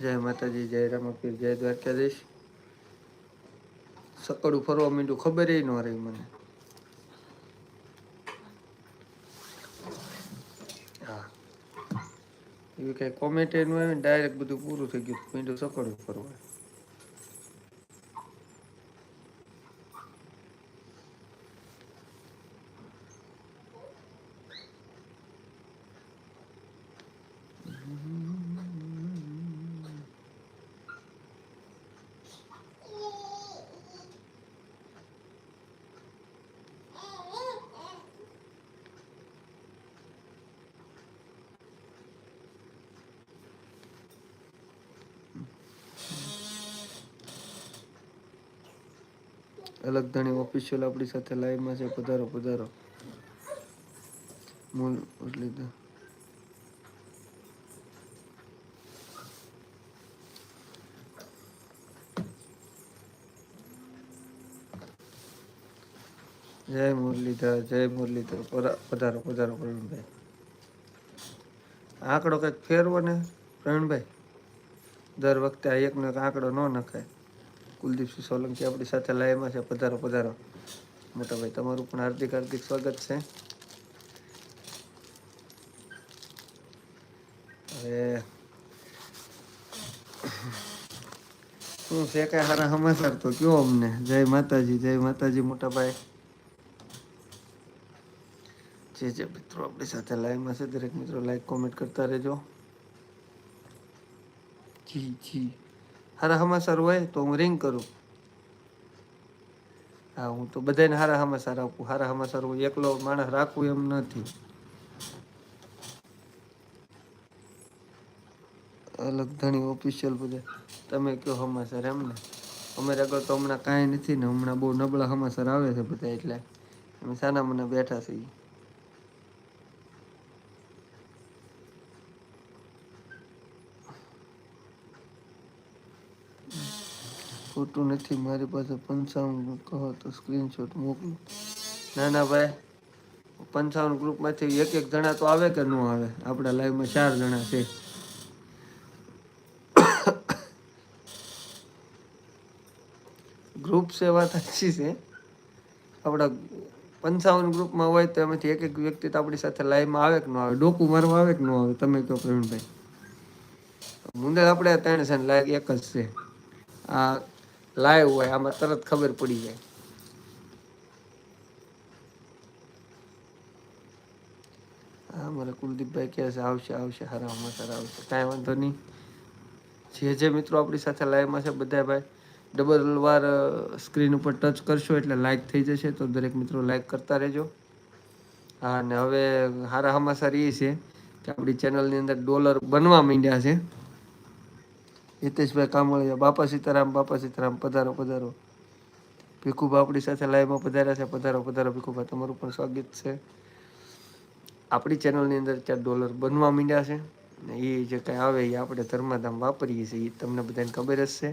જય માતાજી, જય રામપીર, જય દ્વારકાધીશ. સકડું ફરવા માંડ્યું, ખબર ન રહી મને. હા. એવી કઈ કોમેન્ટ એનું આવે ડાયરેક્ટ બધું પૂરું થઈ ગયું. મીંડું સકડું ફરવા. અલગ ધણી ઓફિશિયલ આપણી સાથે લાઈવમાં છે. પધારો પધારો. મૂળ લીધા. જય મુરલીધર જય મુરલીધર. પધારો પધારો, પ્રવીણભાઈ. આંકડો કંઈક ફેરવો ને, પ્રવીણભાઈ. દર વખતે આ એકનો એક આંકડો ન નખાય. કુલદીપસિંહ સોલંકી આપણી સાથે લાઈવમાં છે. પધારો પધારો. મોટાભાઈ તમારું પણ હાર્દિક હાર્દિક સ્વાગત છે. હવે શું છે કઈ સારા સમાચાર તો કયો અમને? જય માતાજી જય માતાજી મોટાભાઈ જે જે મિત્રો આપણી સાથે લાઈવમાં છે, દરેક મિત્રો લાઈક કોમેન્ટ કરતા રહેજો. જી જી. સારા સમાચાર હોય તો હું રિંગ કરું. હા, હું તો બધાને હારા સમાચાર આપું. સારા સમાચાર હું એકલો માણસ રાખવું એમ નથી. અલગ ધણી ઓફિશિયલ બધા. તમે કયો સમાચાર એમ ને? અમારે આગળ તો હમણાં કાંઈ નથી ને, હમણાં બહુ નબળા સમાચાર આવે છે બધા એટલે અમે સાના મને બેઠા છીએ. ખોટું નથી, મારી પાસે પંચાવન કહો તો સ્ક્રીનશોટ મોકલો. ના ના ભાઈ, પંચાવન ગ્રુપમાંથી એક એક જણા તો આવે કે ન આવે? આપણા લાઈવમાં ચાર જણા છે. ગ્રુપ છે વાત સાચી છે. આપણા પંચાવન ગ્રુપમાં હોય તો એમાંથી એક એક વ્યક્તિ તો આપણી સાથે લાઈવમાં આવે કે ન આવે? ડોકું મારવા આવે કે ન આવે? તમે કહો પ્રવીણભાઈ. મુંદે આપણે ત્રણ છે લાઈવ એક જ છે. આ લાઈવ હોય, આમાં તરત ખબર પડી જાય. હા મારે કુલદીપભાઈ કહે છે, આવશે આવશે, હારા સમાચાર આવશે. કાંઈ વાંધો નહીં. જે જે મિત્રો આપણી સાથે લાઈવમાં છે, બધા ભાઈ ડબલ વાર સ્ક્રીન ઉપર ટચ કરશો એટલે લાઈક થઈ જશે, તો દરેક મિત્રો લાઈક કરતા રહેજો. હા અને હવે સારા સમાચાર એ છે કે આપણી ચેનલની અંદર ડોલર બનવા માંડ્યા છે. હિતેશભાઈ કામળિયા, બાપા સીતારામ બાપા સીતારામ, પધારો પધારો. ભીખુભા આપણી સાથે લાઈવમાં પધાર્યા છે, પધારો પધારો. ભીખુભા, તમારું પણ સ્વાગત છે. આપણી ચેનલની અંદર ચાર ડોલર બનવા માંડ્યા છે. ને એ જે કાંઈ આવે એ આપણે ધર્માધામ વાપરીએ છીએ એ તમને બધાને ખબર જ છે.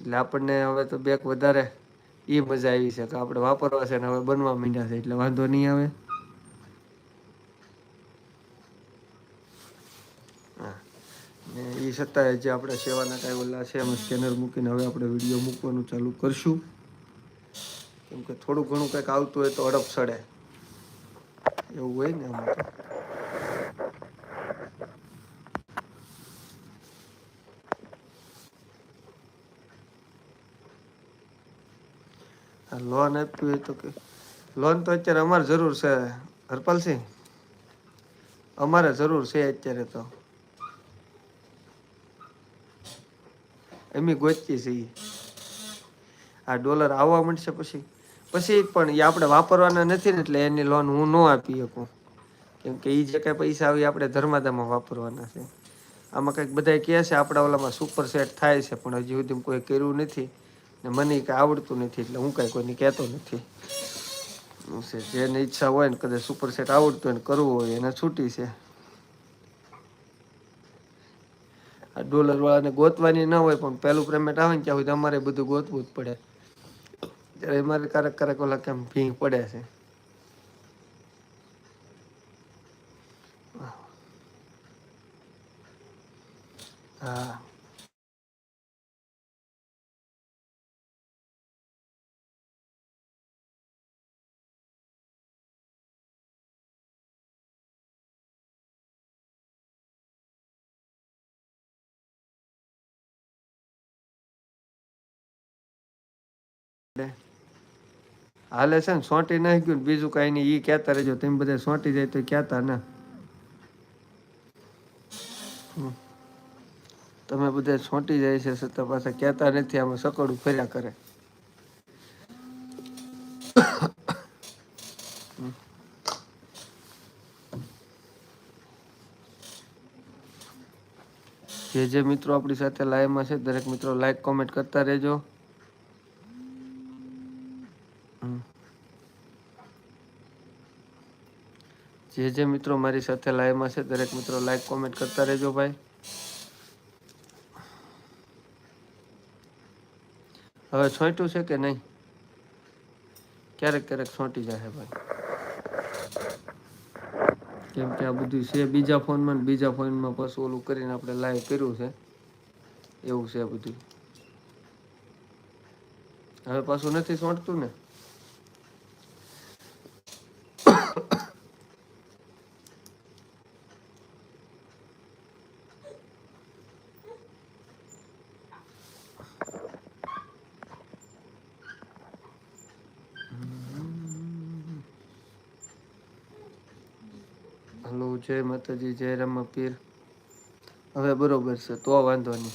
એટલે આપણને હવે તો બેક વધારે. એ મજા આવી છે કે આપણે વાપરવા છે ને હવે બનવા માંડ્યા છે, એટલે વાંધો નહીં આવે હા ને એ છતાંય જે આપણે સેવાના કાંઈ ઓલા છે, એમાં સ્કેનર મૂકીને હવે આપણે વીડિયો મૂકવાનું ચાલુ કરશું. કેમ કે થોડું ઘણું કંઈક આવતું હોય તો અડપ સડે. એવું હોય ને આમાં લોન આપવી હોય તો કે, લોન તો અત્યારે અમારે જરૂર છે. હરપાલસિંહ, અમારે જરૂર છે અત્યારે તો. એમ ગોચતી જઈએ આ ડોલર આવવા મળશે પછી. પછી પણ એ આપણે વાપરવાના નથી ને એટલે એની લોન હું ન આપી શકું. કેમ કે એ જે કાંઈ પૈસા આવે આપણે ધર્માદામાં વાપરવાના છે. આમાં કંઈક બધા કહે છે આપણા ઓલામાં સુપર સેટ થાય છે, પણ હજી સુધી કોઈ કર્યું નથી ને મને કાંઈ આવડતું નથી એટલે હું કાંઈ કોઈને કહેતો નથી. જેને ઈચ્છા હોય ને કદાચ સુપર સેટ આવડતું હોય ને કરવું હોય એને છૂટી છે. આ ડોલર વાળાને ગોતવાની ના હોય પણ પહેલું પેમેન્ટ આવે ને ત્યાં સુધી અમારે બધું ગોતવું જ પડે. ત્યારે અમારે ક્યારેક ક્યારેક ઓલા કેમ ભીંગ પડે છે. હા. હાલે છે ને, સોંટી નાખી ગયું બીજું કાંઈ નહીં. એ કહેતા રહેજો, તમે બધા સોંટી જાય તો કહેતા ના. તમે બધા સોંટી જાય છે છતાં પાછા કહેતા નથી, આમાં સકડું ફર્યા કરે. જે જે મિત્રો આપણી સાથે લાઈવમાં છે, દરેક મિત્રો લાઈક કોમેન્ટ કરતા રહેજો. જે જે મિત્રો મારી સાથે લાઈવમાં છે, દરેક મિત્રો લાઈક કોમેન્ટ કરતા રહેજો ભાઈ. હવે છોંટ્યું છે કે નહીં? ક્યારેક ક્યારેક છોંટી જાય ભાઈ. કેમ કે આ બધું છે બીજા ફોનમાં બીજા ફોનમાં પાછું ઓલું કરીને આપણે લાઈવ કર્યું છે. એવું છે બધું. હવે પાછું નથી સોંટતું ને હલો જય માતાજી, જય રામા પીર. હવે બરોબર છે, તો વાંધો નહીં.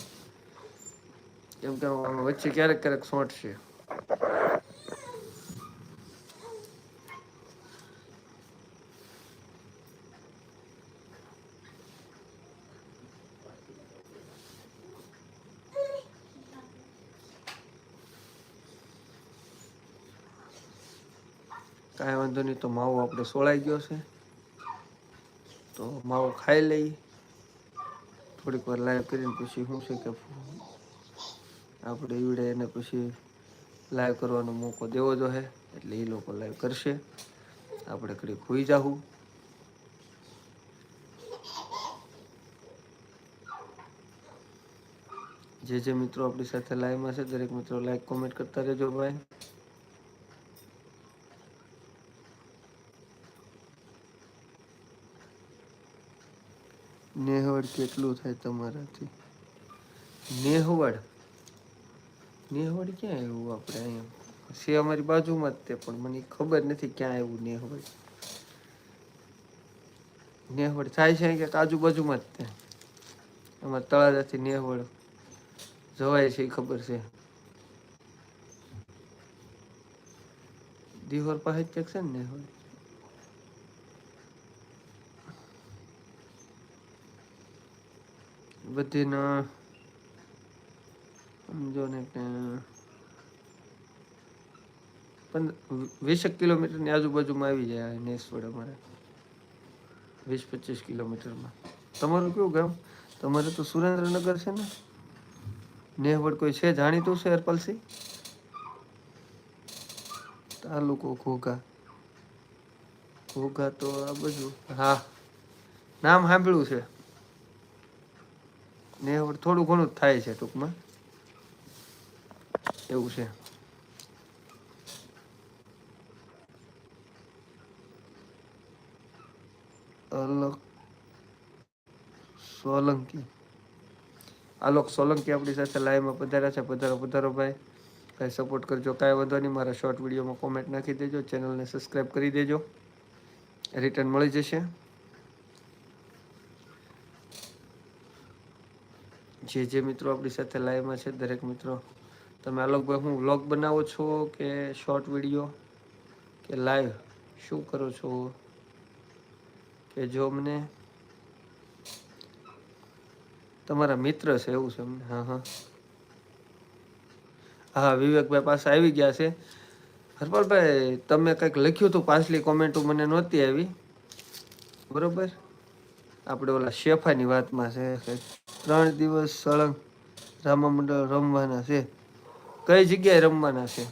કેમ કે વચ્ચે ક્યારેક ક્યારેક શોર્ટ છે. કાંઈ વાંધો નહીં, તો માવો આપણે સોળાઈ ગયો છે. માવો ખાઈ લઈ. થોડીક વાર લાઈવ કરીને પછી શું છે કે આપણે ઈવડે એને પછી લાઈવ કરવાનો મોકો દેવો જોઈએ એટલે એ લોકો લાઈવ કરશે. આપણે કડી ખોઈ જાવું જે જે મિત્રો આપણી સાથે લાઈવમાં છે, દરેક મિત્રો લાઈક કોમેન્ટ કરતા રહેજો ભાઈ. નેહવડ કેટલું થાય તમારાથી? નેહવડ? નેહવડ ક્યાં આવ્યું આપણે અહીંયા? છે અમારી બાજુમાં જ તે પણ. મને ખબર નથી ક્યાં આવ્યું નેહવડ. નેહવડ થાય છે કે આજુબાજુમાં જ તે. અમારા તળાજાથી નેહવડ જવાય છે એ ખબર છે. દિહોર પાસે જ ક્યાંક છે ને નેહવડ? બધીના, સમજો ને કે વીસેક કિલોમીટરની આજુબાજુમાં આવી જાય નેસવડ અમારે. વીસ પચીસ કિલોમીટરમાં. તમારું કયું ગામ? તમારે તો સુરેન્દ્રનગર છે ને? નેહવડ કોઈ છે જાણીતું છે હરપાલસિંહ તાલુકો ઘોઘા. ઘોઘા તો આ બાજુ, હા. નામ સાંભળ્યું છે. ને થોડું ઘણું જ થાય છે ટૂંકમાં. એવું છે. અલગ સોલંકી. આલોક સોલંકી આપણી સાથે લાઈવમાં પધાર્યા છે. પધારો પધારો ભાઈ. કાંઈ સપોર્ટ કરજો, કાંઈ વાંધો નહીં. મારા શોર્ટ વિડીયોમાં કોમેન્ટ નાખી દેજો. ચેનલને સબસ્ક્રાઈબ કરી દેજો. રિટર્ન મળી જશે. જે જે મિત્રો આપણી સાથે લાઈવમાં છે, દરેક મિત્રો, તમે આલોકભાઈ હું વ્લોગ બનાવો છો કે શોર્ટ વીડિયો કે લાઈવ શું કરો છો? કે જો મને તમારા મિત્ર છે, એવું છે અમને? હા હા. હા વિવેકભાઈ પાસે આવી ગયા છે. હરપાલભાઈ, તમે કંઈક લખ્યું હતું પાછલી કોમેન્ટો મને નહોતી આવી. બરોબર? આપણે ઓલા શેફાની વાતમાં છે કે ત્રણ દિવસ સળંગ રામા મંડળ રમવાના છે. કઈ જગ્યાએ રમવાના છે?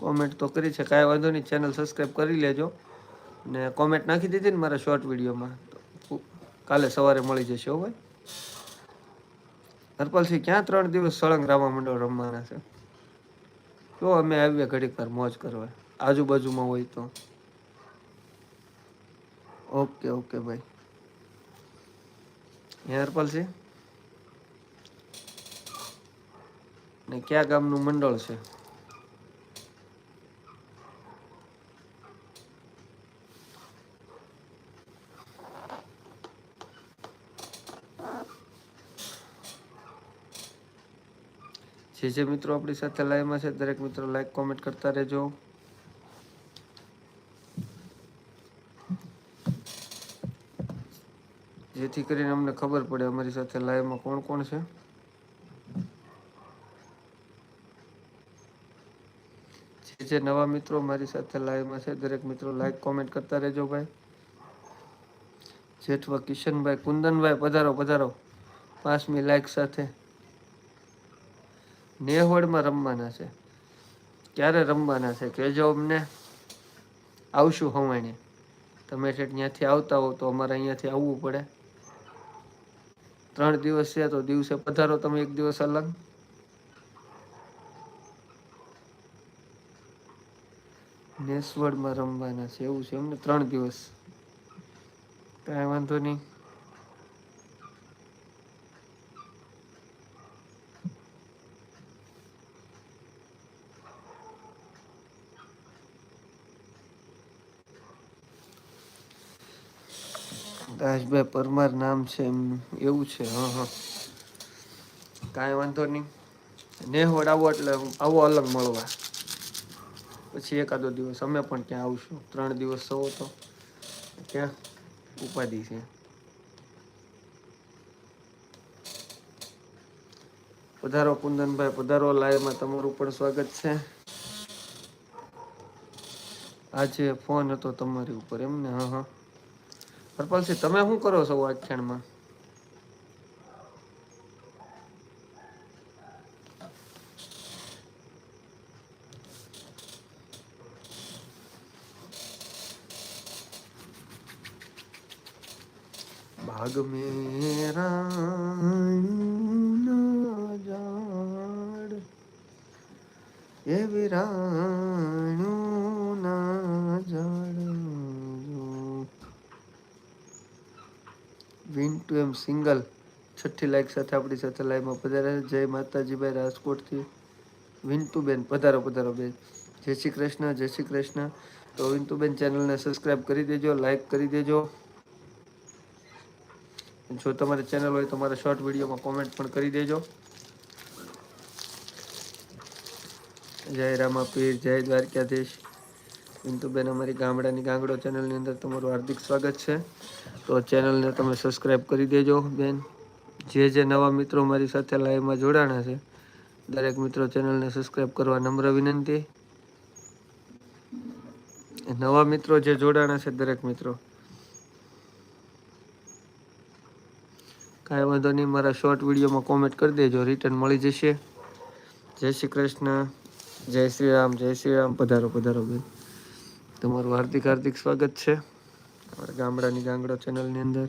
કોમેન્ટ તો કરી છે. કાંઈ વાંધો નહીં ચેનલ સબસ્ક્રાઈબ કરી લેજો. ને કોમેન્ટ નાખી દીધી ને મારા શોર્ટ વિડીયોમાં કાલે સવારે મળી જશે હો ભાઈ. હરપાલસિંહ, ક્યાં ત્રણ દિવસ સળંગ રામા મંડળ રમવાના છે? તો અમે આવીએ ઘડીક વાર મોજ કરવા. આજુબાજુમાં હોય તો. ઓકે ઓકે ભાઈ. હેરપાલ છે? ને કયા ગામનું મંડળ છે? જે જે મિત્રો આપણી સાથે લાઈવમાં છે, દરેક મિત્રો લાઈક કોમેન્ટ કરતા રહેજો. જેથી કરીને અમને ખબર પડે અમારી સાથે લાઈવમાં કોણ કોણ છે. જે જે નવા મિત્રો મારી સાથે લાઈવમાં છે, દરેક મિત્રો લાઈક કોમેન્ટ કરતા રહેજો ભાઈ. જેઠવા કિશનભાઈ, કુંદનભાઈ, પધારો પધારો. પાંચમી લાઈક સાથે. નેહોડમાં રમવાના છે. ક્યારે રમવાના છે કહેજો અમને. આવશું હવાણે. તમે ત્યાંથી આવતા હો તો અમારે અહીંયાથી આવવું પડે. ત્રણ દિવસ છે તો દિવસે પધારો તમે એક દિવસ અલગ. નેસવડમાં રમવાના છે. એવું છે એમને ત્રણ દિવસ. કાંઈ વાંધો નહીં. દાસભાઈ પરમાર નામ છે એમ એવું છે, હા હા. કાંઈ વાંધો નહીં. નેહવડ આવો એટલે આવો અલગ મળવા. પછી એકાદો દિવસ અમે પણ ત્યાં આવશું. ત્રણ દિવસ સૌ તો. ક્યાં? ઉપાધિ છે. પધારો કુંદનભાઈ, પધારો લાઈવમાં તમારું પણ સ્વાગત છે. આજે ફોન હતો તમારી ઉપર એમને, હા હા. હરપાલસિંહ તમે શું કરો છો આખ્યાનમાં ભાગ મેરા ઝાડ એ વિરાણું સિંગલ છઠ્ઠી લાઈક સાથે આપણી સાથે લાઈવમાં પધાર્યા જય માતાજીભાઈ રાજકોટથી વિંતુબેન પધારો પધારો બેન. જય શ્રી કૃષ્ણ, જય શ્રી કૃષ્ણ. તો વિંતુબેન ચેનલને સબસ્ક્રાઈબ કરી દેજો લાઈક કરી દેજો. જો તમારી ચેનલ હોય તો મારા શોર્ટ વિડીયોમાં કોમેન્ટ પણ કરી દેજો. જય રામાપીર, જય દ્વારકાધીશ. પિન્તુબેન અમારી ગામડાની ગાંગડો ચેનલની અંદર તમારું હાર્દિક સ્વાગત છે. તો ચેનલને તમે સબસ્ક્રાઈબ કરી દેજો બેન. જે જે નવા મિત્રો મારી સાથે લાઈવમાં જોડાણા છે, દરેક મિત્રો ચેનલને સબસ્ક્રાઈબ કરવા નમ્ર વિનંતી. નવા મિત્રો જે જોડાણા છે દરેક મિત્રો. કાંઈ વાંધો નહીં, મારા શોર્ટ વિડીયોમાં કોમેન્ટ કરી દેજો રિટર્ન મળી જશે. જય શ્રી કૃષ્ણ, જય શ્રી રામ, જય શ્રી રામ. પધારો પધારો બેન. તમારું હાર્દિક હાર્દિક સ્વાગત છે. ગામડાની ગાંગડો ચેનલની અંદર.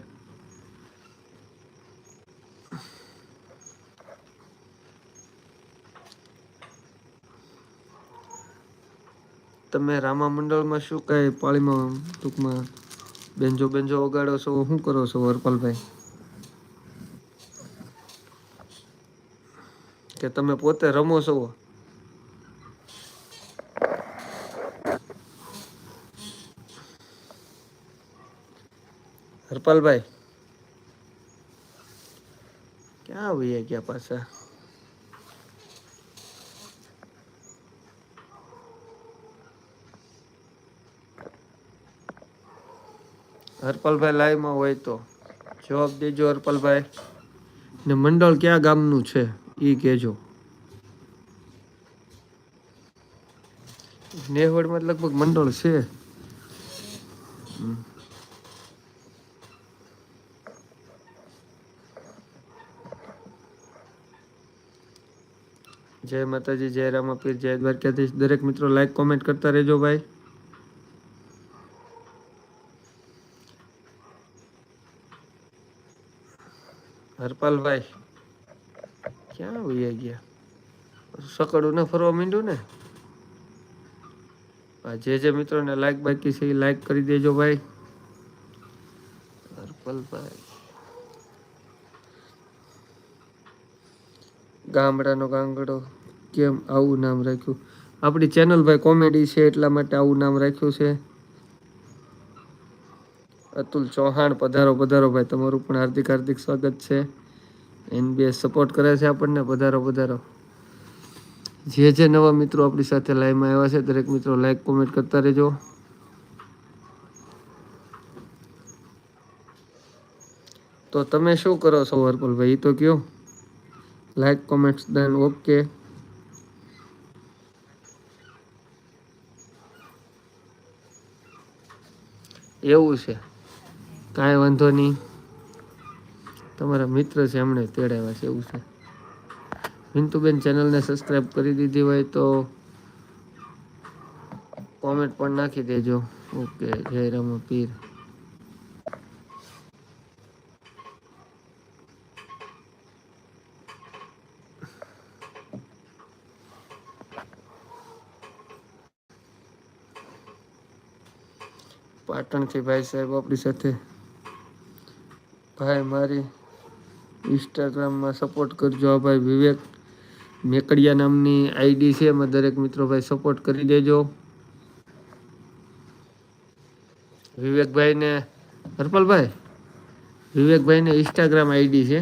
તમે રામા મંડળમાં શું કઈ પાળીમાં ટૂંકમાં બેન્જો બેન્જો વગાડો છો? શું કરો છો હરપાલભાઈ કે તમે પોતે રમો છો? હરપાલભાઈ ક્યાં વૈયા ગયા પાછા? હરપાલભાઈ લાઈવમાં હોય તો. જવાબ દેજો હરપાલભાઈ. ને મંડળ ક્યાં ગામનું છે? એ કહેજો. નેહવડમાં લગભગ મંડળ છે. જય માતાજી, જય રામાપીર જય દ્વારકાધીશ. દરેક મિત્રો લાઈક કોમેન્ટ કરતા રહેજો ભાઈ. હરપાલભાઈ, ક્યાં વૈયા ગયા? સકડું ને ફરવા માંડ્યું ને? જે જે મિત્રોને લાઈક બાકી છે એ લાઈક કરી દેજો ભાઈ. હરપાલભાઈ. ગામડાનો ગાંગડો. કેમ આવું નામ રાખ્યું? આપણી ચેનલ ભાઈ કોમેડી છે, એટલા માટે આવું નામ રાખ્યું છે. અતુલ ચૌહાણ, પધારો પધારો ભાઈ, તમારું પણ હાર્દિક હાર્દિક સ્વાગત છે. એનબીએસ સપોર્ટ કરે છે આપણને, પધારો પધારો. જે જે નવા મિત્રો આપણી સાથે લાઈવમાં આવ્યા છે, દરેક મિત્રો લાઈક કોમેન્ટ કરતા રહેજો. તો તમે શું કરો છો હરપલભાઈ એ તો કયો. લાઈક કોમેન્ટ્સ દેન ઓકે એવું છે. કાંઈ વાંધો નહીં. તમારા મિત્ર છે એમણે તેડાવ્યા છે, એવું છે. મિન્તુબેન ચેનલને સબસ્ક્રાઈબ કરી દીધી હોય તો કોમેન્ટ પણ નાખી દેજો. ઓકે, જય રામ પીર. પાટણથી ભાઈ સાહેબ આપણી સાથે. ભાઈ મારી ઇન્સ્ટાગ્રામમાં સપોર્ટ કરજો આ ભાઈ વિવેક. મેકડિયા નામની આઈડી છે, એમાં દરેક મિત્રો ભાઈ સપોર્ટ કરી દેજો. વિવેકભાઈને, હરપલભાઈ, વિવેકભાઈને ઇન્સ્ટાગ્રામ આઈડી છે.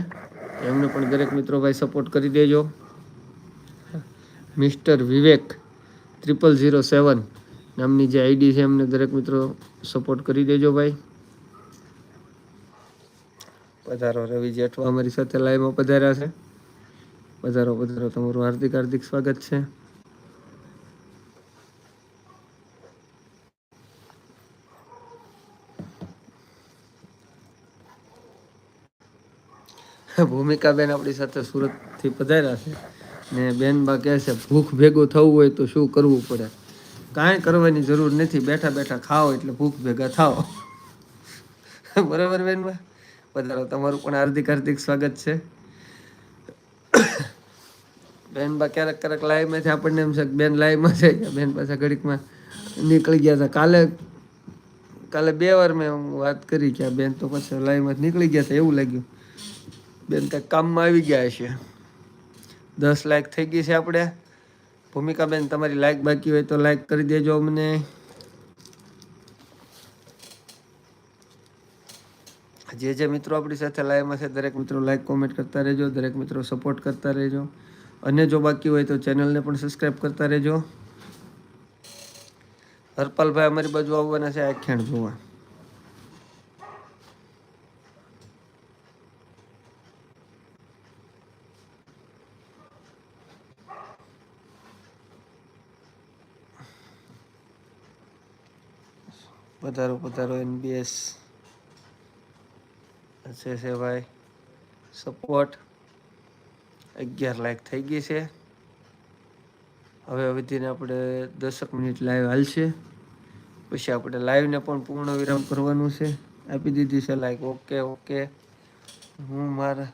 એમને પણ દરેક મિત્રો ભાઈ સપોર્ટ કરી દેજો. Mister Vivek triple zero seven નામની જે આઈડી છે એમને દરેક મિત્રો સપોર્ટ કરી દેજો ભાઈ. પધારો રવિ જેઠવા અમારી સાથે લાઈવમાં પધાર્યા છે. પધારો પધારો. તમારું હાર્દિક હાર્દિક સ્વાગત છે. ભૂમિકાબેન આપણી સાથે સુરતથી પધાર્યા છે. ને બેન બા કહે છે ભૂખ ભેગું થવું હોય તો શું કરવું પડે? કાંઈ કરવાની જરૂર નથી. બેઠા બેઠા ખાઓ એટલે ભૂખ ભેગા થાઓ. બરાબર બેનબા? વધારો તમારું પણ હાર્દિક હાર્દિક સ્વાગત છે. બેનબા, ક્યારેક ક્યારેક લાઈવમાંથી આપણને એમ છે બેન લાઈવમાં છે. બેન પાછા ઘડીકમાં નીકળી ગયા હતા કાલે કાલે બે વાર મેં વાત કરી કે આ બેન તો પછી લાઈવમાં નીકળી ગયા હતા એવું લાગ્યું. બેન કંઈક કામમાં આવી ગયા છે દસ લાખ થઈ ગઈ છે આપણે ભૂમિકા બેન તમારી લાઈક બાકી હોય તો લાઈક કરી દેજો અમને. જે જે મિત્રો આપણી સાથે લાઈવમાં છે, દરેક મિત્રો લાઈક કોમેન્ટ કરતા રહેજો. દરેક મિત્રો સપોર્ટ કરતા રહેજો. અને જો બાકી હોય તો ચેનલને પણ સબસ્ક્રાઈબ કરતા રહેજો. હરપાલભાઈ અમારી બાજુ આવવાના છે આખ્યાણ જોવા. પધારો પધારો એનબીએસ છે છે ભાઈ. સપોર્ટ અગિયાર લાખ થઈ ગઈ છે. હવે વધીને આપણે દસક મિનિટ લાઈવ હાલશે. પછી આપણે લાઈવને પણ પૂર્ણ વિરામ કરવાનું છે. આપી દીધી છે લાઈક ઓકે ઓકે હું મારા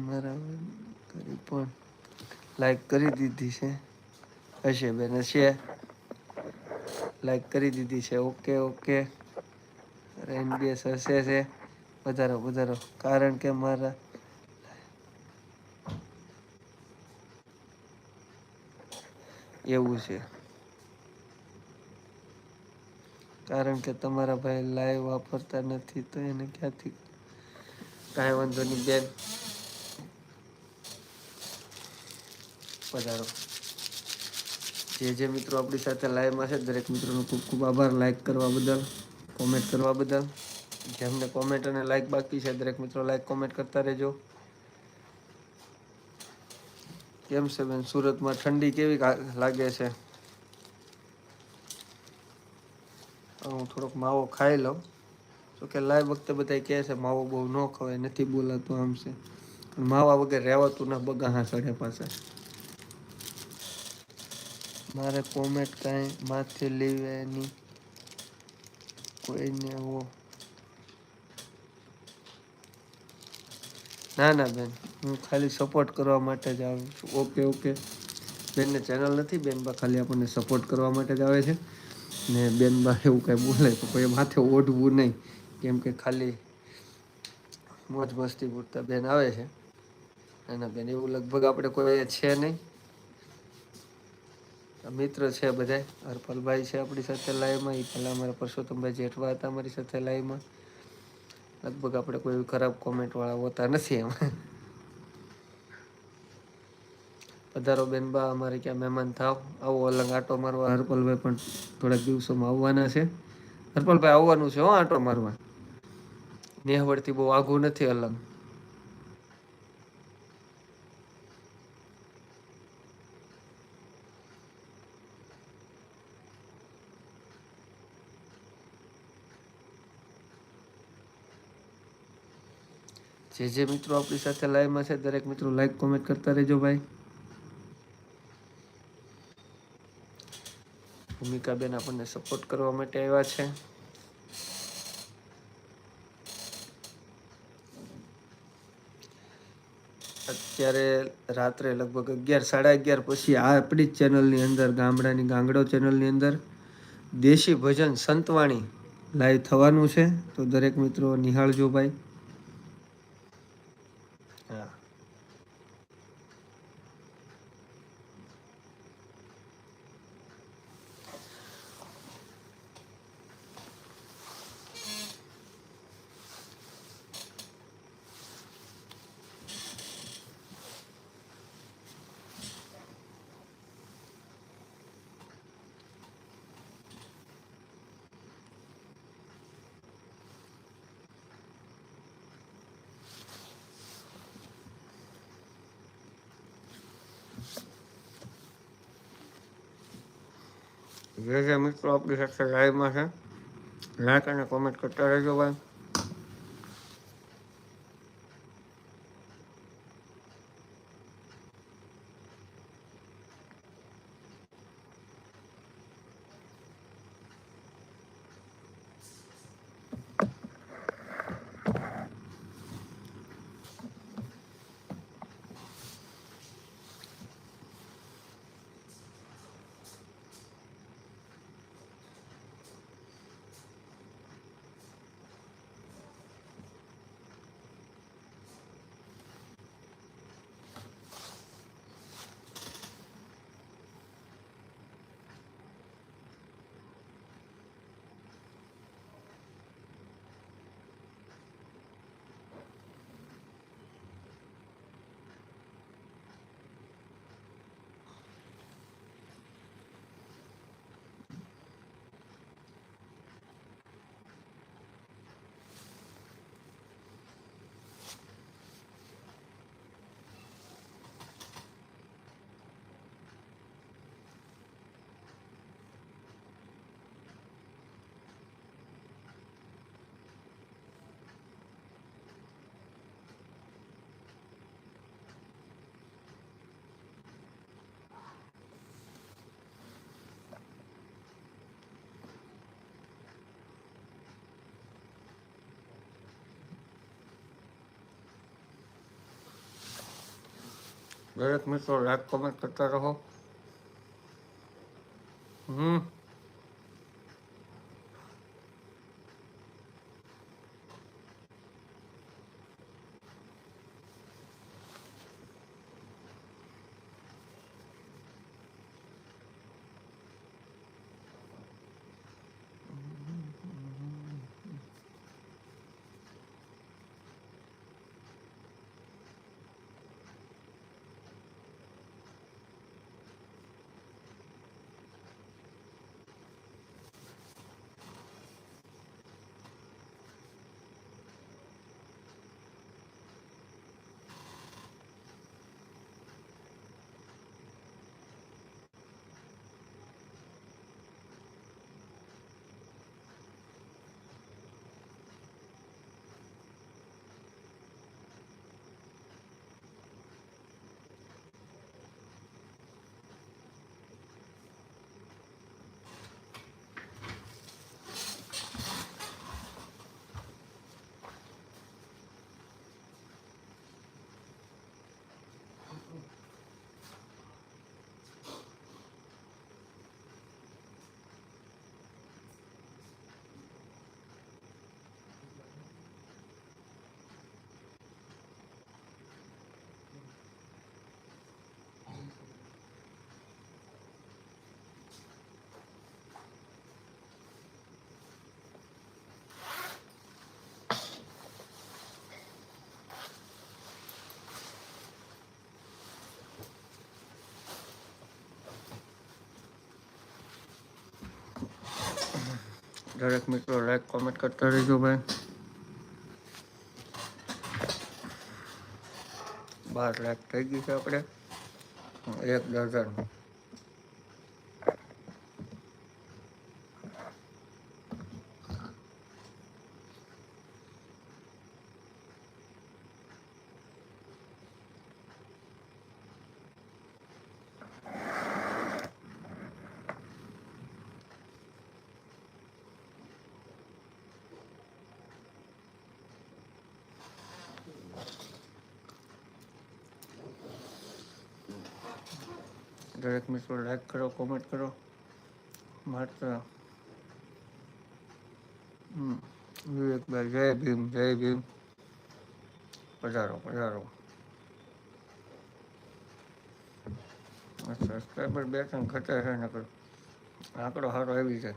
બરાબર કરી પણ લાઈક કરી દીધી છે. હશે બેન, હશે. લાઈક કરી દીધી છે. ઓકે ઓકે એનબીએસ હશે છે વધારો વધારો. કારણ કે મારા એવું છે. કારણ કે તમારા ભાઈ લાઈવ વાપરતા નથી, તો એને ક્યાંથી? કાંઈ વાંધો નહીં, બેન. પધારો. જે જે મિત્રો આપણી સાથે લાઈવમાં છે, દરેક મિત્રોનો ખૂબ ખૂબ આભાર. લાઈક કરવા બદલ કોમેન્ટ કરવા બદલ. જેમને કોમેન્ટ અને લાઈક બાકી છે, દરેક મિત્રો લાઈક કોમેન્ટ કરતા રહેજો. કેમ છે બેન? સુરતમાં ઠંડી કેવી લાગે છે? હું થોડોક માવો ખાઈ લઉં. તો કે લાઈવ વખતે બધા કહે છે, માવો બહુ ન ખવાય, નથી બોલાતું આમ છે. માવા વગર રહેવાતું ના બગાહા ચડે પાછા. મારે કોમેન્ટ કાંઈ માથે લેવાની કોઈને હો. ના ના, બેન, હું ખાલી સપોર્ટ કરવા માટે જ આવું છું. ઓકે ઓકે બેનને ચેનલ નથી બેનબા ખાલી આપણને સપોર્ટ કરવા માટે જ આવે છે. ને બેનબા એવું કાંઈ બોલે તો કોઈ માથે ઓઢવું નહીં. કેમ કે ખાલી મોજ મસ્તી પૂરતા બેન આવે છે. એના બેન, એવું લગભગ આપણે કોઈ છે નહીં. મિત્ર છે બધા હરપલભાઈ છે આપણી સાથે લાઈવમાં એ પહેલાં અમારા પરસોત્તમભાઈ જેઠવા હતા અમારી સાથે લાઈવમાં લગભગ આપણે કોઈ ખરાબ કોમેન્ટવાળા હોતા નથી એમાં. પધારો બેનબા અમારે ક્યાં મહેમાન થાવ. આવો અલંગ આટો મારવા. હરપલભાઈ પણ થોડાક દિવસોમાં આવવાના છે. હરપલભાઈ આવવાનું છે હો આટો મારવા. નેહવડથી બહુ આઘું નથી અલંગ. જે જે મિત્રો આપણી સાથે લાઈવમાં છે, દરેક મિત્રો લાઈક કોમેન્ટ કરતા રહેજો ભાઈ. ભૂમિકાબેન આપણને સપોર્ટ કરવા માટે આવ્યા છે. અત્યારે રાત્રે લગભગ અગિયાર, સાડા અગિયાર પછી આપણી જ ચેનલની અંદર, ગામડાની ગાંગડો ચેનલની અંદર દેશી ભજન સંતવાણી લાઈવ થવાનું છે. તો દરેક મિત્રો નિહાળજો ભાઈ. હા જે જે મિત્રો આપણી સાથે લાઈવમાં છે લાઈક અને કોમેન્ટ કરતા રહેજો ભાઈ. દરેક મિત્રો લાઈક કોમેન્ટ કરતા રહો. હમ. દરેક મિત્રો લાઈક કોમેન્ટ કરતા રહેજો ભાઈ. બાર લાખ થઈ ગઈ છે આપણે. એક ડઝન દરેક મિત્રો લાઈક કરો કોમેન્ટ કરો. માત્ર વિવેકભાઈ, જય ભીમ જય ભીમ. પધારો પધારો. સબસ્ક્રાઈબર બે ત્રણ ઘટે છે નકર. આંકડો સારો આવી છે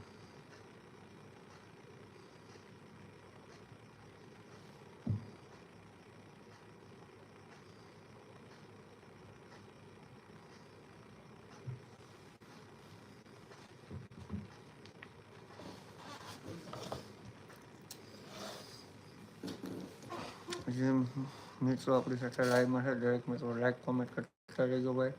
જે મિત્રો આપણી સાથે લાઈવમાં છે, દરેક મિત્રો લાઈક કોમેન્ટ કરતા રહેજો ભાઈ.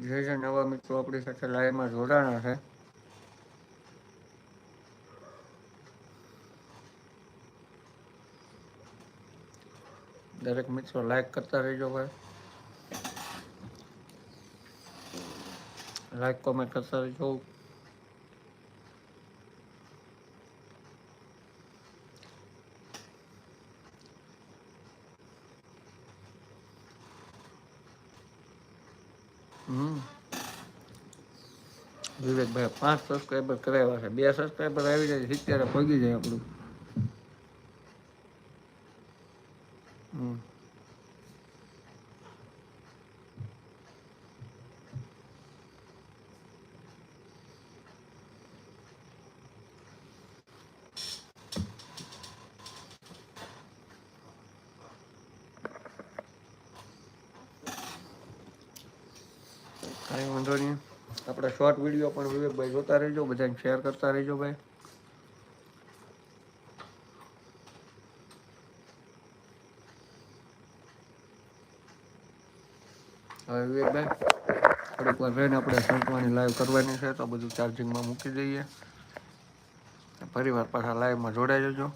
જે જે નવા મિત્રો આપણી સાથે લાઈવમાં જોડાણા છે, દરેક મિત્રો લાઈક કરતા રહેજો ભાઈ. લાઈક કોમેન્ટ હમ વિવેકભાઈ, પાંચ સબસ્ક્રાઈબર કરાવ્યા છે. બે સબસ્ક્રાઈબર આવી જાય સિત્તેર પગી જાય આપણું. હમ કાંઈ વાંધો નહીં આપણે શોર્ટ વીડિયો પણ વિવેકભાઈ જોતા શેર કરતા રહેજો ભાઈ. હવે વિવેકભાઈ, થોડીક વાર રહીને આપણે સંતવાની લાઈવ કરવાની છે તો બધું ચાર્જિંગમાં મૂકી દઈએ. ફરી વાર પાછા લાઈવમાં જોડાઈ જજો.